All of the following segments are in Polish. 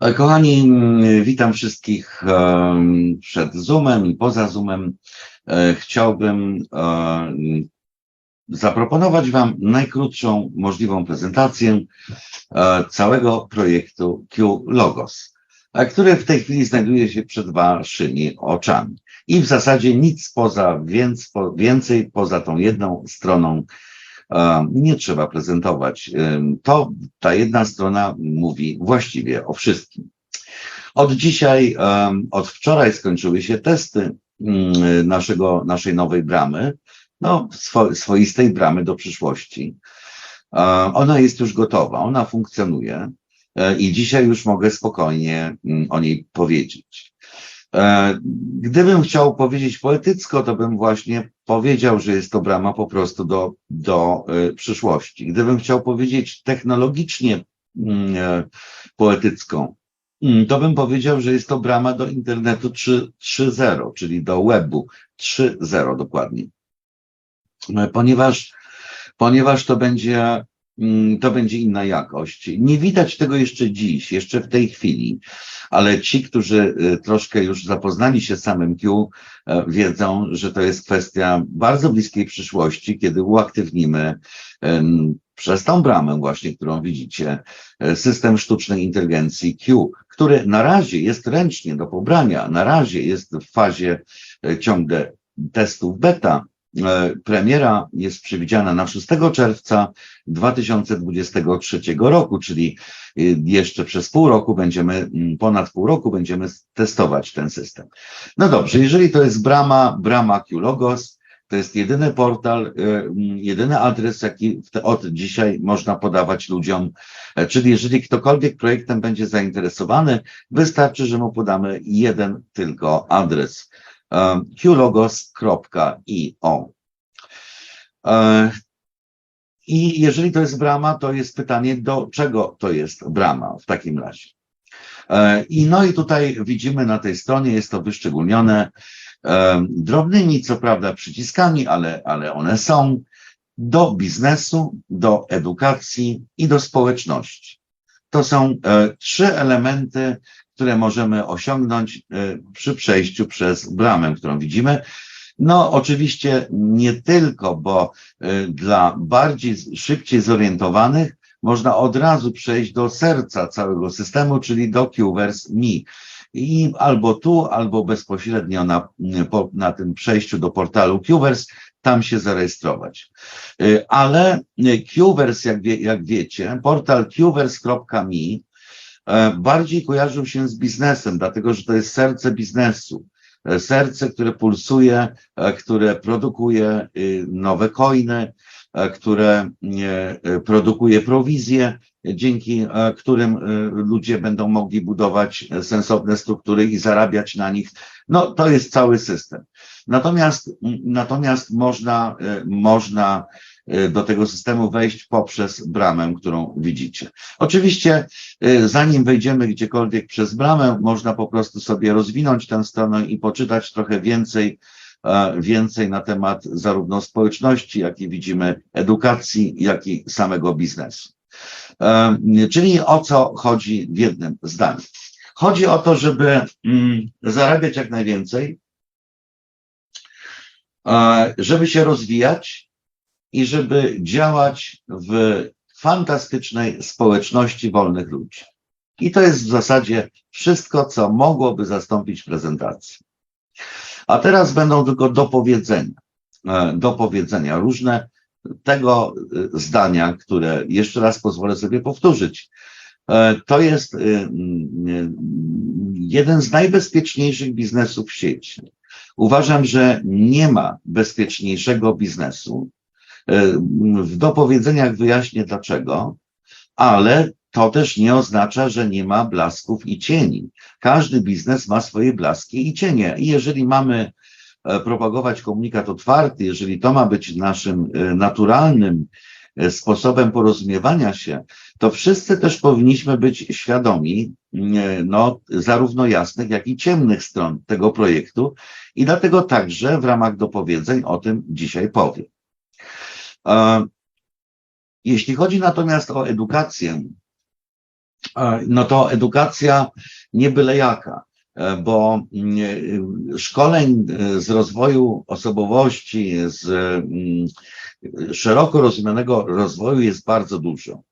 E, Kochani, mm, witam wszystkich przed Zoomem i poza Zoomem. E, Chciałbym e, zaproponować Wam najkrótszą możliwą prezentację całego projektu Q Logos, który w tej chwili znajduje się przed Waszymi oczami. I w zasadzie nic poza, więc, więcej poza tą jedną stroną nie trzeba prezentować. To ta jedna strona mówi właściwie o wszystkim. Od dzisiaj, od wczoraj skończyły się testy naszego, naszej nowej bramy, no, swo, swoistej bramy do przyszłości. Ona jest już gotowa, ona funkcjonuje e, i dzisiaj już mogę spokojnie o niej powiedzieć. E, Gdybym chciał powiedzieć poetycko, to bym właśnie powiedział, że jest to brama po prostu do, do e, przyszłości. Gdybym chciał powiedzieć technologicznie mm, e, poetycką, mm, to bym powiedział, że jest to brama do internetu 3 3.0, czyli do webu 3.0 dokładnie. Ponieważ, ponieważ to będzie, to będzie inna jakość. Nie widać tego jeszcze dziś, jeszcze w tej chwili, ale ci, którzy e, troszkę już zapoznali się z samym Q, e, wiedzą, że to jest kwestia bardzo bliskiej przyszłości, kiedy uaktywnimy przez tą bramę właśnie, którą widzicie, e, system sztucznej inteligencji Q, który na razie jest ręcznie do pobrania, na razie jest w fazie e, ciągle testów beta. E, Premiera jest przewidziana na 6 czerwca 2023 roku, czyli e, jeszcze przez pół roku będziemy, mm, ponad pół roku będziemy testować ten system. No dobrze, jeżeli to jest brama, brama QLogos, to jest jedyny portal, e, mm, jedyny adres, jaki od dzisiaj można podawać ludziom. E, Czyli jeżeli ktokolwiek projektem będzie zainteresowany, wystarczy, że mu podamy jeden tylko adres e, qlogos.io. E, I jeżeli to jest brama, to jest pytanie, do czego to jest brama w takim razie. E, I no i tutaj widzimy na tej stronie, jest to wyszczególnione e, drobnymi, co prawda, przyciskami, ale, ale one są do biznesu, do edukacji i do społeczności. To są trzy elementy, które możemy osiągnąć e, przy przejściu przez bramę, którą widzimy. No, oczywiście nie tylko, bo e, dla bardziej szybciej zorientowanych można od razu przejść do serca całego systemu, czyli do QVers Me. I albo tu, albo bezpośrednio na, po, na tym przejściu do portalu QVers, tam się zarejestrować. Y, Ale y, QVers, jak, wie, jak wiecie, portal qvers.me e, bardziej kojarzył się z biznesem, dlatego że to jest serce biznesu. E, Serce, które pulsuje, e, które produkuje y, nowe coiny, e, które e, produkuje prowizje, dzięki e, którym e, ludzie będą mogli budować e, sensowne struktury i zarabiać na nich. No, to jest cały system. Natomiast, natomiast można, e, można e, do tego systemu wejść poprzez bramę, którą widzicie. Oczywiście, e, zanim wejdziemy gdziekolwiek przez bramę, można po prostu sobie rozwinąć tę stronę i poczytać trochę więcej, więcej na temat zarówno społeczności, jak i widzimy edukacji, jak i samego biznesu. E, Czyli o co chodzi w jednym zdaniu? Chodzi o to, żeby mm, zarabiać jak najwięcej, żeby się rozwijać i żeby działać w fantastycznej społeczności wolnych ludzi. I to jest w zasadzie wszystko, co mogłoby zastąpić prezentację. A teraz będą tylko dopowiedzenia, e, dopowiedzenia różne tego e, zdania, które jeszcze raz pozwolę sobie powtórzyć. E, To jest jeden z najbezpieczniejszych biznesów w sieci. Uważam, że nie ma bezpieczniejszego biznesu. E, W dopowiedzeniach wyjaśnię dlaczego, ale to też nie oznacza, że nie ma blasków i cieni. Każdy biznes ma swoje blaski i cienie. I jeżeli mamy e, propagować komunikat otwarty, jeżeli to ma być naszym e, naturalnym sposobem porozumiewania się, to wszyscy też powinniśmy być świadomi, e, no, zarówno jasnych, jak i ciemnych stron tego projektu i dlatego także w ramach dopowiedzeń o tym dzisiaj powiem. E, Jeśli chodzi natomiast o edukację, e, no to edukacja nie byle jaka, e, bo mm, szkoleń z rozwoju osobowości, z mm, szeroko rozumianego rozwoju jest bardzo dużo.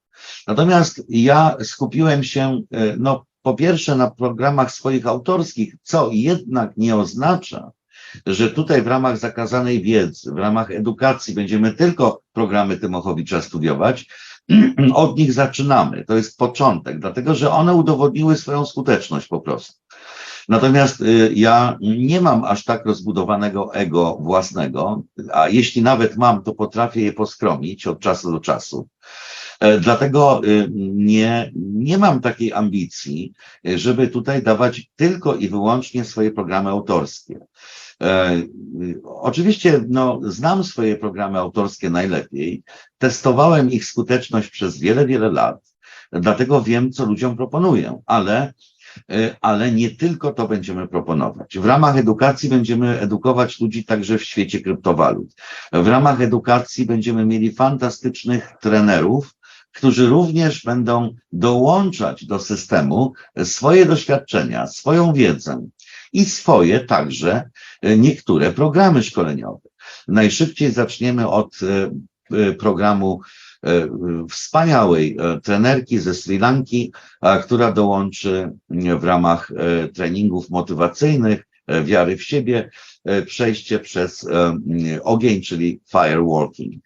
Natomiast ja skupiłem się, no, po pierwsze na programach swoich autorskich, co jednak nie oznacza, że tutaj w ramach zakazanej wiedzy, w ramach edukacji będziemy tylko programy Tymochowicza studiować, od nich zaczynamy. To jest początek, dlatego że one udowodniły swoją skuteczność po prostu. Natomiast y, ja nie mam aż tak rozbudowanego ego własnego, a jeśli nawet mam, to potrafię je poskromić od czasu do czasu. E, dlatego y, nie, nie mam takiej ambicji, żeby tutaj dawać tylko i wyłącznie swoje programy autorskie. E, oczywiście no, znam swoje programy autorskie najlepiej, testowałem ich skuteczność przez wiele, wiele lat, dlatego wiem, co ludziom proponuję, ale, e, ale nie tylko to będziemy proponować. W ramach edukacji będziemy edukować ludzi także w świecie kryptowalut. W ramach edukacji będziemy mieli fantastycznych trenerów, którzy również będą dołączać do systemu swoje doświadczenia, swoją wiedzę, i swoje także e, niektóre programy szkoleniowe. Najszybciej zaczniemy od e, e, programu wspaniałej trenerki ze Sri Lanki, która dołączy w ramach treningów motywacyjnych, wiary w siebie, przejście przez ogień, czyli firewalking.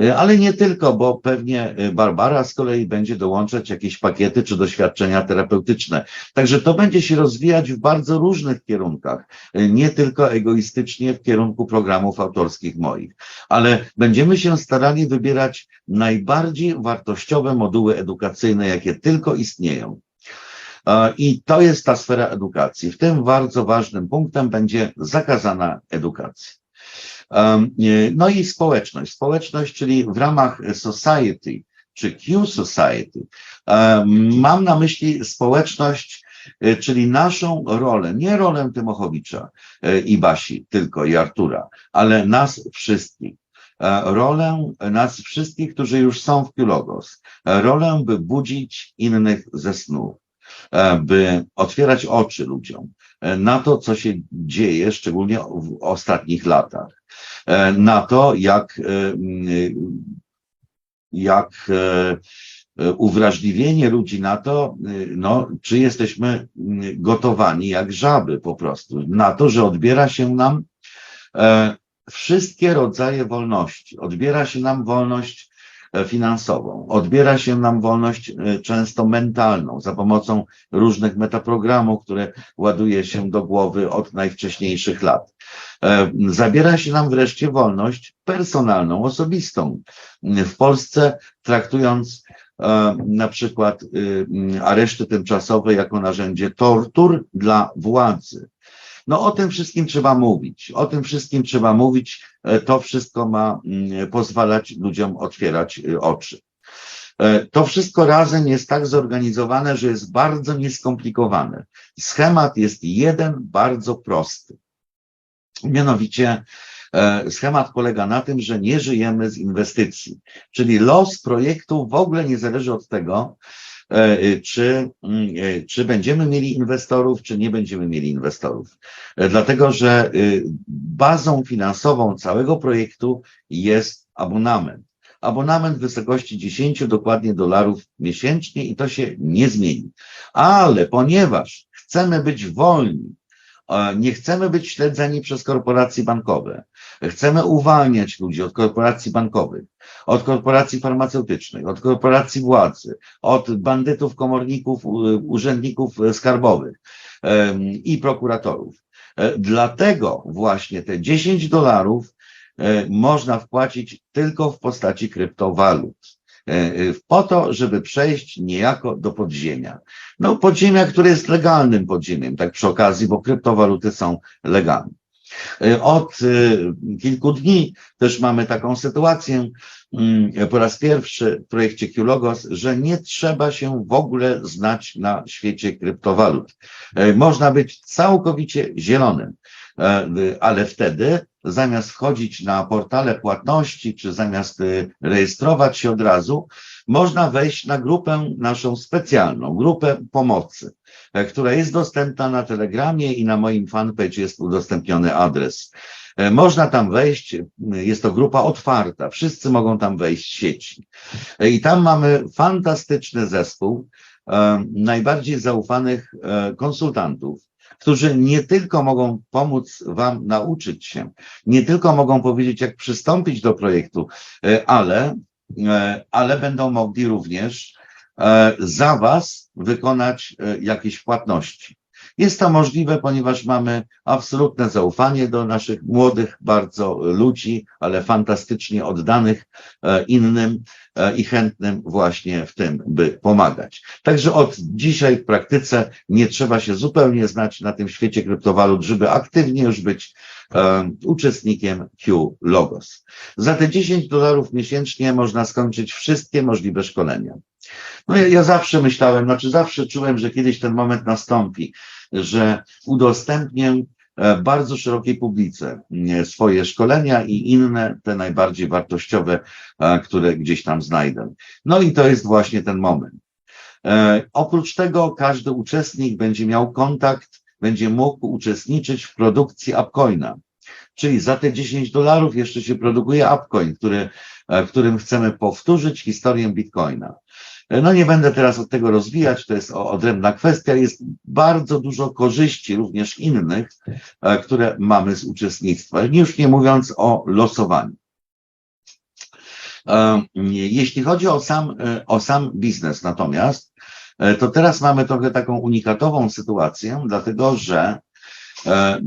E, ale nie tylko, bo pewnie e, Barbara z kolei będzie dołączać jakieś pakiety czy doświadczenia terapeutyczne. Także to będzie się rozwijać w bardzo różnych kierunkach, e, nie tylko egoistycznie w kierunku programów autorskich moich, ale będziemy się starali wybierać najbardziej wartościowe moduły edukacyjne, jakie tylko istnieją. I to jest ta sfera edukacji. W tym bardzo ważnym punktem będzie zakazana edukacja. No i społeczność. Społeczność, czyli w ramach society, czy Q Society, mam na myśli społeczność, e, czyli naszą rolę, nie rolę Tymochowicza e, i Basi tylko i Artura, ale nas wszystkich. E, rolę nas wszystkich, którzy już są w Qlogos. Rolę, by budzić innych ze snu, by otwierać oczy ludziom na to, co się dzieje, szczególnie w ostatnich latach. E, na to, jak, e, jak e, uwrażliwienie ludzi na to, no, czy jesteśmy gotowani jak żaby po prostu, na to, że odbiera się nam wszystkie rodzaje wolności. Odbiera się nam wolność finansową. Odbiera się nam wolność często mentalną za pomocą różnych metaprogramów, które ładuje się do głowy od najwcześniejszych lat. E, zabiera się nam wreszcie wolność personalną, osobistą. W Polsce traktując e, na przykład y, areszty tymczasowe jako narzędzie tortur dla władzy. No o tym wszystkim trzeba mówić, o tym wszystkim trzeba mówić, e, to wszystko ma pozwalać ludziom otwierać y, oczy. To wszystko razem jest tak zorganizowane, że jest bardzo nieskomplikowane. Schemat jest jeden, bardzo prosty. Mianowicie e, schemat polega na tym, że nie żyjemy z inwestycji, czyli los projektu w ogóle nie zależy od tego, e, czy, mm, e, czy będziemy mieli inwestorów, czy nie będziemy mieli inwestorów. Dlatego, że bazą finansową całego projektu jest abonament. Abonament w wysokości 10 dokładnie dolarów miesięcznie i to się nie zmieni. Ale ponieważ chcemy być wolni nie chcemy być śledzeni przez korporacje bankowe. Chcemy uwalniać ludzi od korporacji bankowych, od korporacji farmaceutycznych, od korporacji władzy, od bandytów, komorników, urzędników skarbowych i prokuratorów. E, dlatego właśnie te 10 dolarów e, można wpłacić tylko w postaci kryptowalut. E, po to, żeby przejść niejako do podziemia. No podziemia, które jest legalnym podziemiem, tak przy okazji, bo kryptowaluty są legalne. E, od kilku dni też mamy taką sytuację, mm, po raz pierwszy w projekcie QLogos, że nie trzeba się w ogóle znać na świecie kryptowalut. Można być całkowicie zielonym. E, y, Ale wtedy zamiast wchodzić na portale płatności, czy zamiast y, rejestrować się od razu, można wejść na grupę naszą specjalną, grupę pomocy, e, która jest dostępna na Telegramie i na moim fanpage jest udostępniony adres. E, Można tam wejść, y, jest to grupa otwarta, wszyscy mogą tam wejść z sieci. E, I tam mamy fantastyczny zespół e, najbardziej zaufanych e, konsultantów, którzy nie tylko mogą pomóc Wam nauczyć się, nie tylko mogą powiedzieć, jak przystąpić do projektu, e, ale, e, ale będą mogli również e, za Was wykonać e, jakieś płatności. Jest to możliwe, ponieważ mamy absolutne zaufanie do naszych młodych bardzo ludzi, ale fantastycznie oddanych e, innym e, i chętnym właśnie w tym, by pomagać. Także od dzisiaj w praktyce nie trzeba się zupełnie znać na tym świecie kryptowalut, żeby aktywnie już być e, uczestnikiem Q Logos. Za te 10 dolarów miesięcznie można skończyć wszystkie możliwe szkolenia. No ja, ja zawsze myślałem, znaczy zawsze czułem, że kiedyś ten moment nastąpi, że udostępnię e, bardzo szerokiej publice e, swoje szkolenia i inne, te najbardziej wartościowe, które gdzieś tam znajdę. No i to jest właśnie ten moment. Oprócz tego każdy uczestnik będzie miał kontakt, będzie mógł uczestniczyć w produkcji Upcoina. Czyli za te 10 dolarów jeszcze się produkuje Upcoin, który, e, którym chcemy powtórzyć historię Bitcoina. E, No nie będę teraz od tego rozwijać, to jest odrębna kwestia. Jest bardzo dużo korzyści, również innych, e, które mamy z uczestnictwa. Już nie mówiąc o losowaniu. Jeśli chodzi o sam, o sam biznes natomiast, to teraz mamy trochę taką unikatową sytuację, dlatego że e, e,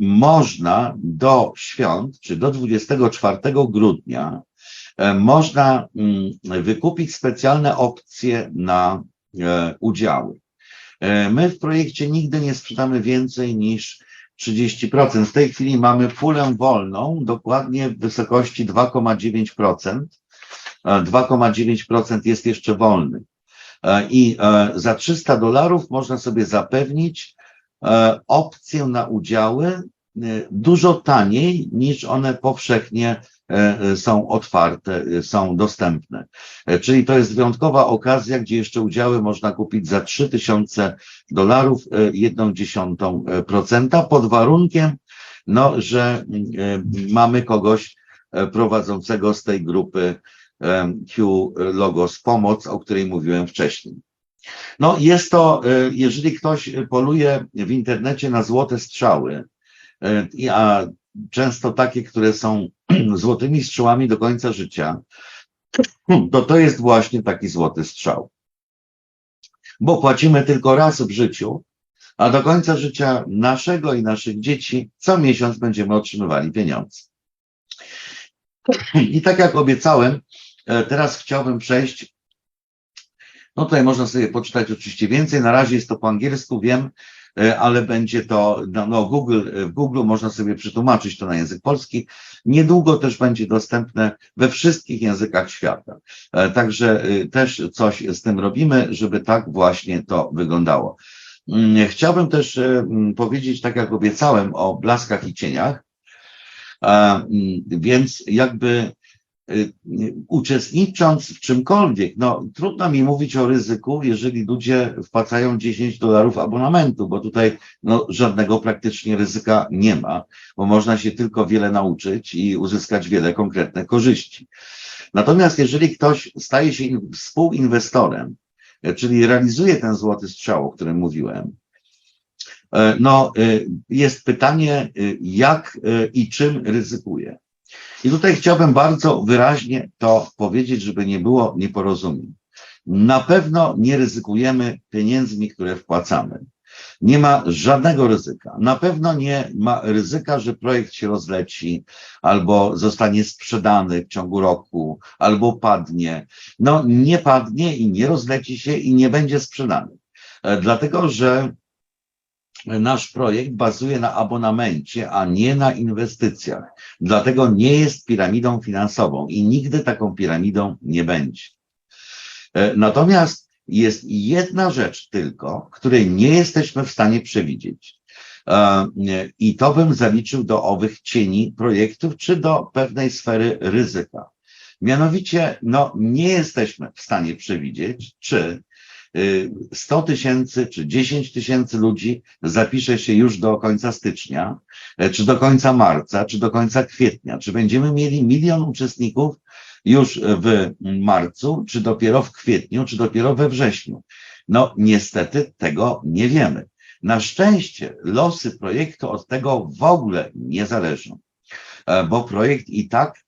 można do świąt, czy do 24 grudnia, e, można mm, wykupić specjalne opcje na e, udziały. E, My w projekcie nigdy nie sprzedamy więcej niż 30%. W tej chwili mamy pulę wolną, dokładnie w wysokości 2,9%. E, 2,9% jest jeszcze wolny. E, I e, za 300 dolarów można sobie zapewnić e, opcję na udziały dużo taniej niż one powszechnie są otwarte, są dostępne. Czyli to jest wyjątkowa okazja, gdzie jeszcze udziały można kupić za 3000 dolarów, jedną dziesiątą procenta, pod warunkiem, no, że mamy kogoś prowadzącego z tej grupy Q Logos Pomoc, o której mówiłem wcześniej. No jest to, e, jeżeli ktoś poluje w internecie na złote strzały, e, a często takie, które są złotymi strzałami do końca życia, to to jest właśnie taki złoty strzał. Bo płacimy tylko raz w życiu, a do końca życia naszego i naszych dzieci co miesiąc będziemy otrzymywali pieniądze. I tak jak obiecałem, teraz chciałbym przejść. No tutaj można sobie poczytać oczywiście więcej. Na razie jest to po angielsku, wiem, e, ale będzie to, no, no Google, w Google można sobie przetłumaczyć to na język polski. Niedługo też będzie dostępne we wszystkich językach świata. E, Także e, też coś z tym robimy, żeby tak właśnie to wyglądało. Mm, Chciałbym też e, mm, powiedzieć, tak jak obiecałem, o blaskach i cieniach. Mm, Więc jakby uczestnicząc w czymkolwiek, no trudno mi mówić o ryzyku, jeżeli ludzie wpłacają 10 dolarów abonamentu, bo tutaj no, żadnego praktycznie ryzyka nie ma, bo można się tylko wiele nauczyć i uzyskać wiele konkretnych korzyści. Natomiast jeżeli ktoś staje się in- współinwestorem, e, czyli realizuje ten złoty strzał, o którym mówiłem, e, no y, jest pytanie, jak i czym ryzykuje. I tutaj chciałbym bardzo wyraźnie to powiedzieć, żeby nie było nieporozumień. Na pewno nie ryzykujemy pieniędzmi, które wpłacamy. Nie ma żadnego ryzyka. Na pewno nie ma ryzyka, że projekt się rozleci, albo zostanie sprzedany w ciągu roku, albo padnie. No nie padnie i nie rozleci się i nie będzie sprzedany. E, Dlatego, że nasz projekt bazuje na abonamencie, a nie na inwestycjach. Dlatego nie jest piramidą finansową i nigdy taką piramidą nie będzie. E, Natomiast jest jedna rzecz tylko, której nie jesteśmy w stanie przewidzieć. E, I to bym zaliczył do owych cieni projektów, czy do pewnej sfery ryzyka. Mianowicie, no, nie jesteśmy w stanie przewidzieć, czy 100 tysięcy czy 10 tysięcy ludzi zapisze się już do końca stycznia, e, czy do końca marca, czy do końca kwietnia. Czy będziemy mieli milion uczestników już w marcu, czy dopiero w kwietniu, czy dopiero we wrześniu. No, niestety tego nie wiemy. Na szczęście losy projektu od tego w ogóle nie zależą, e, bo projekt i tak y,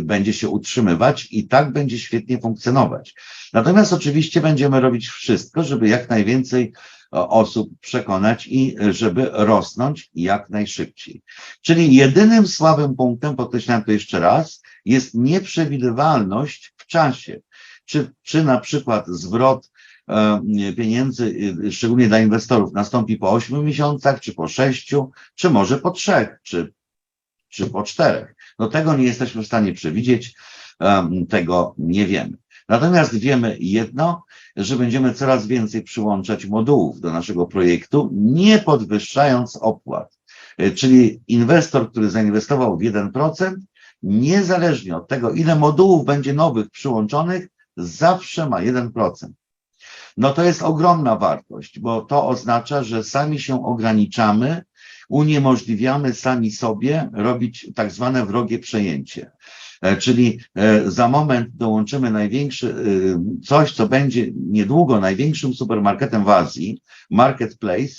będzie się utrzymywać i tak będzie świetnie funkcjonować. Natomiast oczywiście będziemy robić wszystko, żeby jak najwięcej osób przekonać i żeby rosnąć jak najszybciej. Czyli jedynym słabym punktem, podkreślam to jeszcze raz, jest nieprzewidywalność w czasie. Czy, czy na przykład zwrot e, pieniędzy, e, szczególnie dla inwestorów, nastąpi po 8 miesiącach, czy po 6, czy może po 3, czy, czy po 4. No tego nie jesteśmy w stanie przewidzieć, e, tego nie wiemy. Natomiast wiemy jedno, że będziemy coraz więcej przyłączać modułów do naszego projektu, nie podwyższając opłat. Czyli inwestor, który zainwestował w 1%, niezależnie od tego, ile modułów będzie nowych przyłączonych, zawsze ma 1%. No to jest ogromna wartość, bo to oznacza, że sami się ograniczamy, uniemożliwiamy sami sobie robić tak zwane wrogie przejęcie. E, czyli e, za moment dołączymy największy, e, coś, co będzie niedługo największym supermarketem w Azji, marketplace,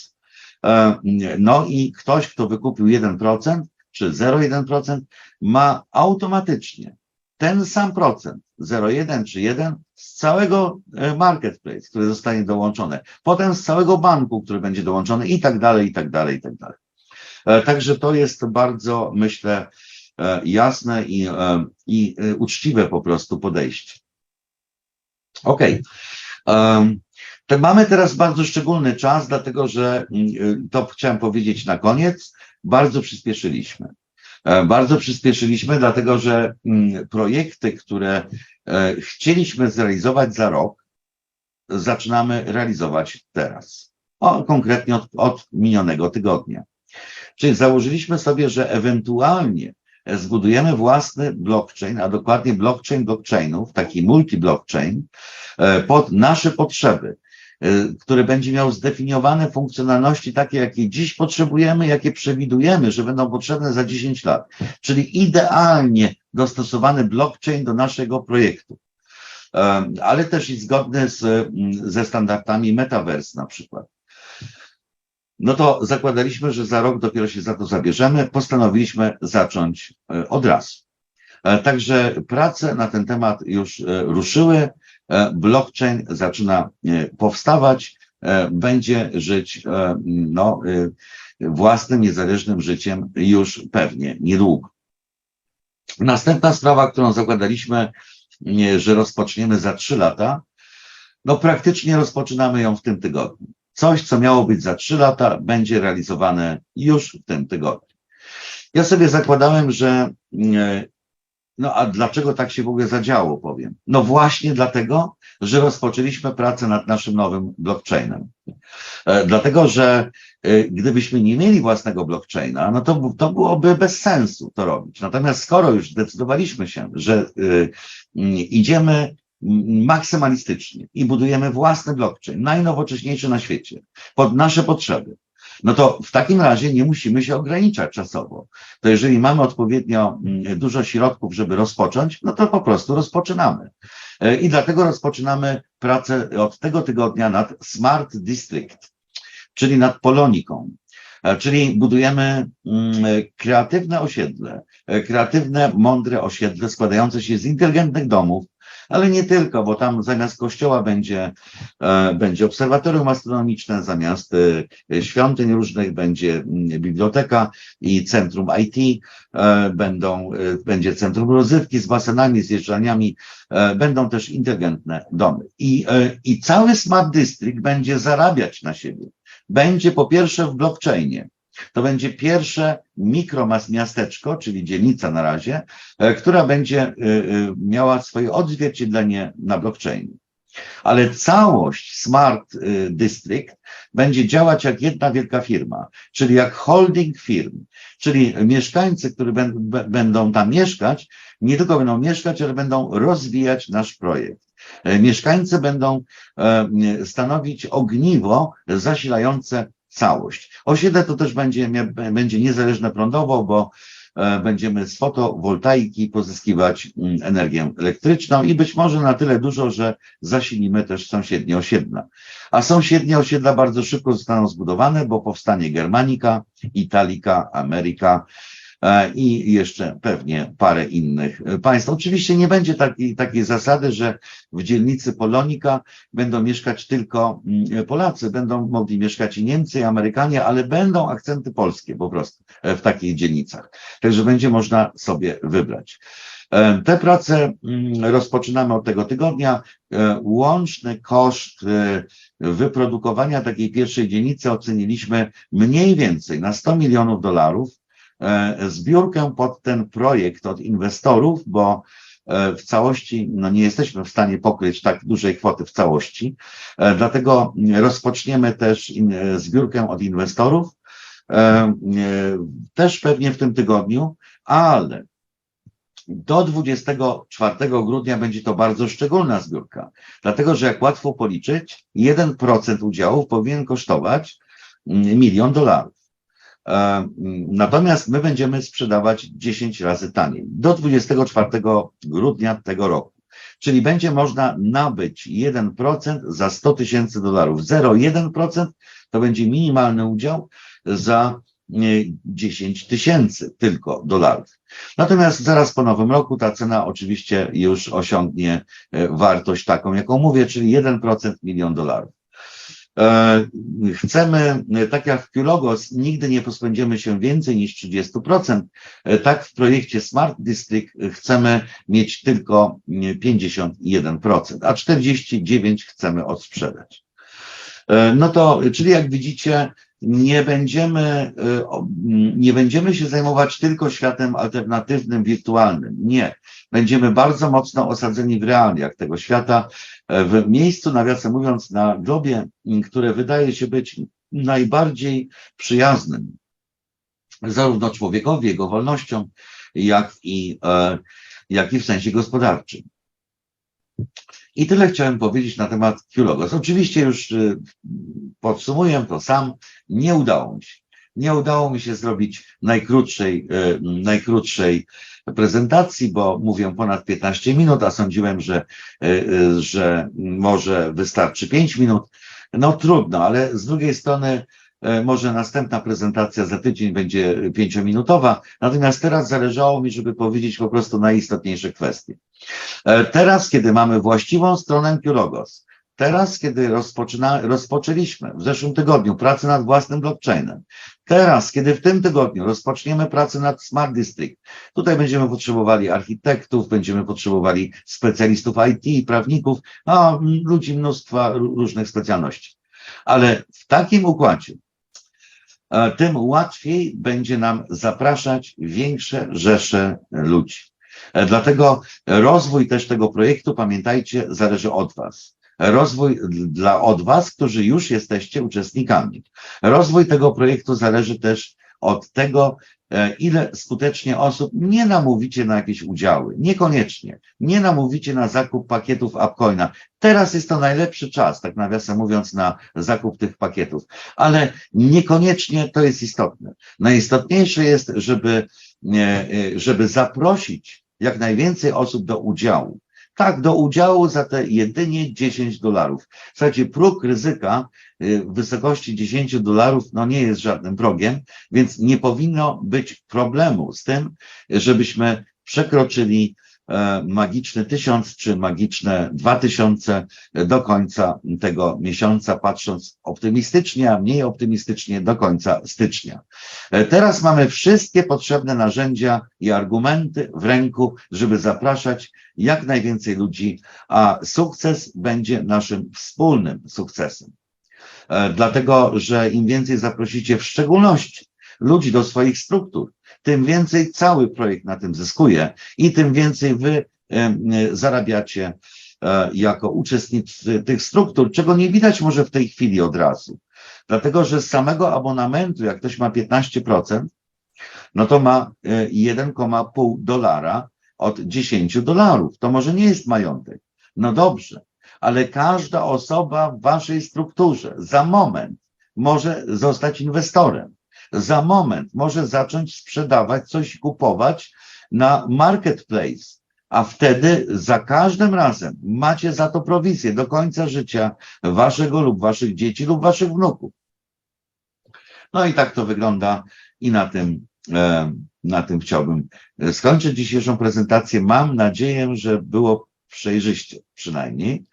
no i ktoś, kto wykupił 1%, czy 0,1% ma automatycznie ten sam procent, 0,1 czy 1 z całego marketplace, który zostanie dołączony, potem z całego banku, który będzie dołączony i tak dalej, i tak dalej, i tak dalej. E, także to jest bardzo, myślę, e, jasne i, i uczciwe po prostu podejście. OK. mamy teraz bardzo szczególny czas, dlatego że mm, to chciałem powiedzieć na koniec bardzo przyspieszyliśmy. E, bardzo przyspieszyliśmy, dlatego że mm, projekty, które e, chcieliśmy zrealizować za rok, zaczynamy realizować teraz. O, konkretnie od, od minionego tygodnia. Czyli założyliśmy sobie, że ewentualnie zbudujemy własny blockchain, a dokładnie blockchain blockchainów, taki multi-blockchain, e, pod nasze potrzeby. Y, który będzie miał zdefiniowane funkcjonalności takie, jakie dziś potrzebujemy, jakie przewidujemy, że będą potrzebne za 10 lat. Czyli idealnie dostosowany blockchain do naszego projektu. Ale też i zgodny z, mm, ze standardami Metaverse na przykład. No to zakładaliśmy, że za rok dopiero się za to zabierzemy. Postanowiliśmy zacząć e, od razu. E, także prace na ten temat już e, ruszyły. Blockchain zaczyna powstawać, będzie żyć no, własnym, niezależnym życiem już pewnie niedługo. Następna sprawa, którą zakładaliśmy, że rozpoczniemy za trzy lata, no praktycznie rozpoczynamy ją w tym tygodniu. Coś, co miało być za trzy lata, będzie realizowane już w tym tygodniu. Ja sobie zakładałem, że no a dlaczego tak się w ogóle zadziało, powiem? No właśnie dlatego, że rozpoczęliśmy pracę nad naszym nowym blockchainem. E, dlatego, że e, gdybyśmy nie mieli własnego blockchaina, no to, to byłoby bez sensu to robić. Natomiast skoro już zdecydowaliśmy się, że e, idziemy maksymalistycznie i budujemy własny blockchain, najnowocześniejszy na świecie, pod nasze potrzeby, no to w takim razie nie musimy się ograniczać czasowo. To jeżeli mamy odpowiednio mm, dużo środków, żeby rozpocząć, no to po prostu rozpoczynamy. E, I dlatego rozpoczynamy pracę od tego tygodnia nad Smart District, czyli nad Poloniką. E, czyli budujemy mm, kreatywne osiedle, e, kreatywne, mądre osiedle składające się z inteligentnych domów, ale nie tylko, bo tam zamiast kościoła będzie, e, będzie obserwatorium astronomiczne, zamiast e, świątyń różnych będzie mm, biblioteka i centrum IT, e, będą, będzie centrum rozrywki z basenami, z jeżdżalniami, będą też inteligentne domy. I, I cały Smart District będzie zarabiać na siebie. Będzie po pierwsze w blockchainie, to będzie pierwsze miasteczko, czyli dzielnica na razie, e, która będzie e, e, miała swoje odzwierciedlenie na blockchainie. Ale całość Smart District będzie działać jak jedna wielka firma, czyli jak holding firm, czyli mieszkańcy, którzy będą tam mieszkać, nie tylko będą mieszkać, ale będą rozwijać nasz projekt. Mieszkańcy będą stanowić ogniwo zasilające całość. Osiedle to też będzie, będzie niezależne prądowo, bo e, będziemy z fotowoltaiki pozyskiwać mm, energię elektryczną i być może na tyle dużo, że zasilimy też sąsiednie osiedla. A sąsiednie osiedla bardzo szybko zostaną zbudowane, bo powstanie Germanika, Italika, Ameryka, i jeszcze pewnie parę innych e, państw. Oczywiście nie będzie takiej, takiej zasady, że w dzielnicy Polonika będą mieszkać tylko mm, Polacy, będą mogli mieszkać i Niemcy, i Amerykanie, ale będą akcenty polskie po prostu e, w takich dzielnicach. Także będzie można sobie wybrać. E, Te prace mm, rozpoczynamy od tego tygodnia. E, Łączny koszt e, wyprodukowania takiej pierwszej dzielnicy oceniliśmy mniej więcej na 100 milionów dolarów. E, Zbiórkę pod ten projekt od inwestorów, bo e, w całości no nie jesteśmy w stanie pokryć tak dużej kwoty w całości. E, Dlatego rozpoczniemy też zbiórkę od inwestorów, też pewnie w tym tygodniu, ale do 24 grudnia będzie to bardzo szczególna zbiórka, dlatego że jak łatwo policzyć, 1% udziałów powinien kosztować mm, milion dolarów. E, Natomiast my będziemy sprzedawać 10 razy taniej, do 24 grudnia tego roku. Czyli będzie można nabyć 1% za 100 tysięcy dolarów. 0,1% to będzie minimalny udział za e, 10 tysięcy tylko dolarów. Natomiast zaraz po nowym roku ta cena oczywiście już osiągnie e, wartość taką, jaką mówię, czyli 1% milion dolarów. E, Chcemy, tak jak w Qlogos, nigdy nie pozbędziemy się więcej niż 30%. E, Tak w projekcie Smart District chcemy mieć tylko e, 51%, a 49% chcemy odsprzedać. E, No to, czyli jak widzicie, nie będziemy, e, o- m, nie będziemy się zajmować tylko światem alternatywnym, wirtualnym. Nie. Będziemy bardzo mocno osadzeni w realiach tego świata, e, w miejscu, nawiasem mówiąc, na globie, m, które wydaje się być najbardziej przyjaznym zarówno człowiekowi, jego wolnościom, jak i, e, jak i w sensie gospodarczym. I tyle chciałem powiedzieć na temat Qlogos. Oczywiście już y, podsumuję to sam, nie udało mi się. Nie udało mi się zrobić najkrótszej, y, najkrótszej prezentacji, bo mówię ponad 15 minut, a sądziłem, że, y, że może wystarczy 5 minut. No trudno, ale z drugiej strony może następna prezentacja za tydzień będzie pięciominutowa, natomiast teraz zależało mi, żeby powiedzieć po prostu najistotniejsze kwestie. E, Teraz, kiedy mamy właściwą stronę Qlogos, teraz, kiedy rozpoczyna, rozpoczęliśmy w zeszłym tygodniu pracę nad własnym blockchainem, teraz, kiedy w tym tygodniu rozpoczniemy pracę nad Smart District, tutaj będziemy potrzebowali architektów, będziemy potrzebowali specjalistów IT, prawników, a ludzi mnóstwa ró- różnych specjalności. Ale w takim układzie, e, tym łatwiej będzie nam zapraszać większe rzesze ludzi. E, Dlatego rozwój też tego projektu, pamiętajcie, zależy od Was. Rozwój dla od Was, którzy już jesteście uczestnikami. Rozwój tego projektu zależy też od tego, e, ile skutecznie osób nie namówicie na jakieś udziały. Niekoniecznie. Nie namówicie na zakup pakietów Upcoina. Teraz jest to najlepszy czas, tak nawiasem mówiąc, na zakup tych pakietów. Ale niekoniecznie to jest istotne. Najistotniejsze jest, żeby, e, e, żeby zaprosić jak najwięcej osób do udziału. Tak, do udziału za te jedynie 10 dolarów. Słuchajcie, próg ryzyka y, w wysokości 10 dolarów no nie jest żadnym progiem, więc nie powinno być problemu z tym, żebyśmy przekroczyli magiczny tysiąc czy magiczne dwa tysiące do końca tego miesiąca, patrząc optymistycznie, a mniej optymistycznie do końca stycznia. E, Teraz mamy wszystkie potrzebne narzędzia i argumenty w ręku, żeby zapraszać jak najwięcej ludzi, a sukces będzie naszym wspólnym sukcesem. E, Dlatego, że im więcej zaprosicie w szczególności ludzi do swoich struktur, tym więcej cały projekt na tym zyskuje i tym więcej wy e, zarabiacie e, jako uczestnicy tych struktur, czego nie widać może w tej chwili od razu. Dlatego, że z samego abonamentu, jak ktoś ma 15%, no to ma e, 1,5 dolara od 10 dolarów. To może nie jest majątek. No dobrze, ale każda osoba w waszej strukturze za moment może zostać inwestorem. Za moment może zacząć sprzedawać coś, kupować na marketplace, a wtedy za każdym razem macie za to prowizję do końca życia waszego lub waszych dzieci lub waszych wnuków. No i tak to wygląda i na tym, e, na tym chciałbym skończyć dzisiejszą prezentację. Mam nadzieję, że było przejrzyście przynajmniej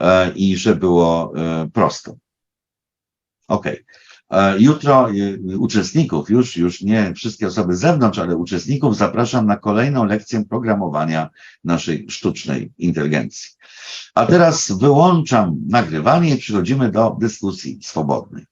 e, i że było e, prosto. Okej. E, Jutro e, uczestników, już, już nie wszystkie osoby z zewnątrz, ale uczestników zapraszam na kolejną lekcję programowania naszej sztucznej inteligencji. A teraz wyłączam nagrywanie i przechodzimy do dyskusji swobodnej.